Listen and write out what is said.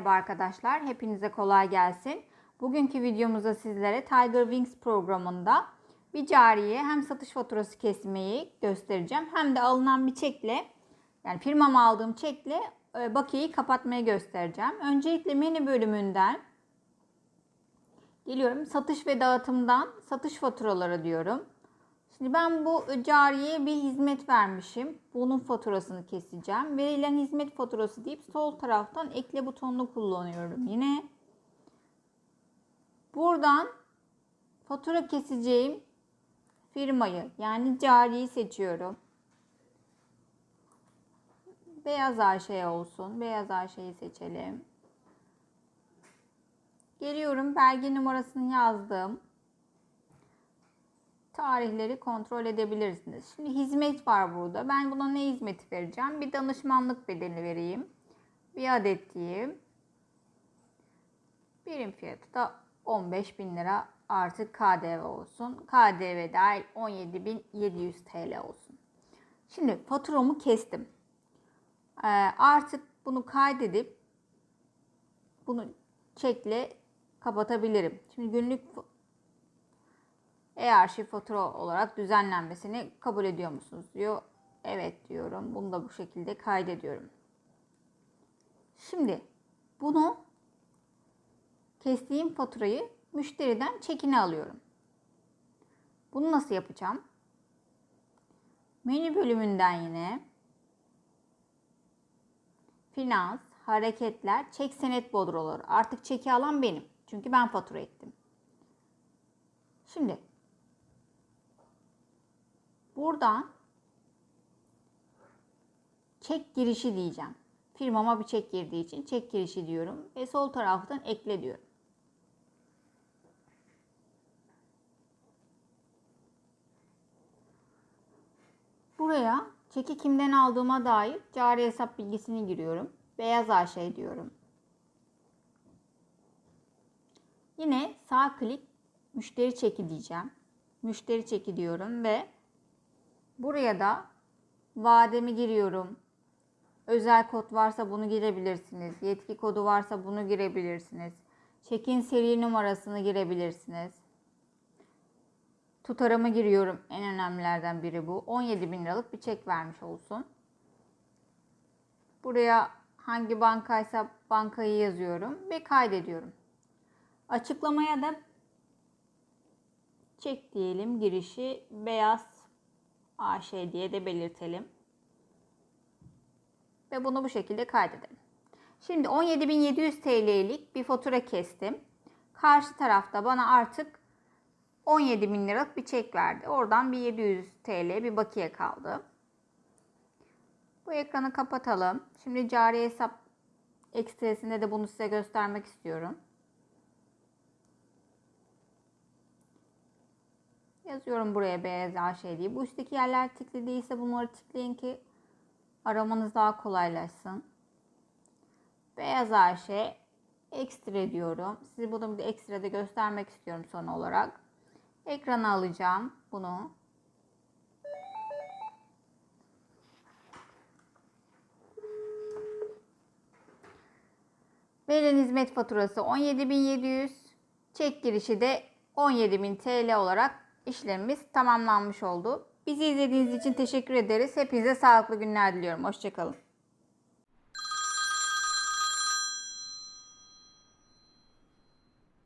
Merhaba arkadaşlar, hepinize kolay gelsin. Bugünkü videomuzda sizlere Tiger Wings programında bir cariye hem satış faturası kesmeyi göstereceğim hem de alınan bir çekle yani firmama aldığım çekle e, bakiyeyi kapatmayı göstereceğim. Öncelikle menü bölümünden geliyorum satış ve dağıtımdan satış faturaları diyorum. Şimdi ben bu cariyeye bir hizmet vermişim. Bunun faturasını keseceğim. Verilen hizmet faturası deyip sol taraftan ekle butonunu kullanıyorum yine. Buradan fatura keseceğim firmayı yani cariyi seçiyorum. Beyaz Ayşe olsun. Beyaz Ayşe'yi seçelim. Geliyorum belge numarasını yazdım tarihleri kontrol edebilirsiniz. Şimdi hizmet var burada. Ben buna ne hizmeti vereceğim? Bir danışmanlık bedeli vereyim. Bir adet diyeyim. Birim fiyatı da 15 bin lira artık KDV olsun. KDV dahil 17.700 TL olsun. Şimdi faturamı kestim. Ee, artık bunu kaydedip bunu çekle kapatabilirim. Şimdi günlük e-arşiv fatura olarak düzenlenmesini kabul ediyor musunuz diyor. Evet diyorum. Bunu da bu şekilde kaydediyorum. Şimdi bunu kestiğim faturayı müşteriden çekini alıyorum. Bunu nasıl yapacağım? Menü bölümünden yine finans, hareketler, çek senet bodroları. Artık çeki alan benim. Çünkü ben fatura ettim. Şimdi Buradan çek girişi diyeceğim. Firmama bir çek girdiği için çek girişi diyorum. Ve sol taraftan ekle diyorum. Buraya çeki kimden aldığıma dair cari hesap bilgisini giriyorum. Beyaz AŞ diyorum. Yine sağ klik müşteri çeki diyeceğim. Müşteri çeki diyorum ve Buraya da vademi giriyorum. Özel kod varsa bunu girebilirsiniz. Yetki kodu varsa bunu girebilirsiniz. Çekin seri numarasını girebilirsiniz. Tutarımı giriyorum. En önemlilerden biri bu. 17 bin liralık bir çek vermiş olsun. Buraya hangi bankaysa bankayı yazıyorum ve kaydediyorum. Açıklamaya da çek diyelim girişi beyaz AŞ diye de belirtelim. Ve bunu bu şekilde kaydedelim. Şimdi 17.700 TL'lik bir fatura kestim. Karşı tarafta bana artık 17 bin liralık bir çek verdi. Oradan bir 700 TL bir bakiye kaldı. Bu ekranı kapatalım. Şimdi cari hesap ekstresinde de bunu size göstermek istiyorum. Yazıyorum buraya beyaz şey diye. Bu üstteki yerler tıklı değilse bunları tıklayın ki aramanız daha kolaylaşsın. Beyaz Ayşe ekstra diyorum. Size bunu bir ekstra da göstermek istiyorum son olarak. Ekrana alacağım bunu. Verilen hizmet faturası 17.700. Çek girişi de 17.000 TL olarak işlemimiz tamamlanmış oldu. Bizi izlediğiniz için teşekkür ederiz. Hepinize sağlıklı günler diliyorum. Hoşçakalın.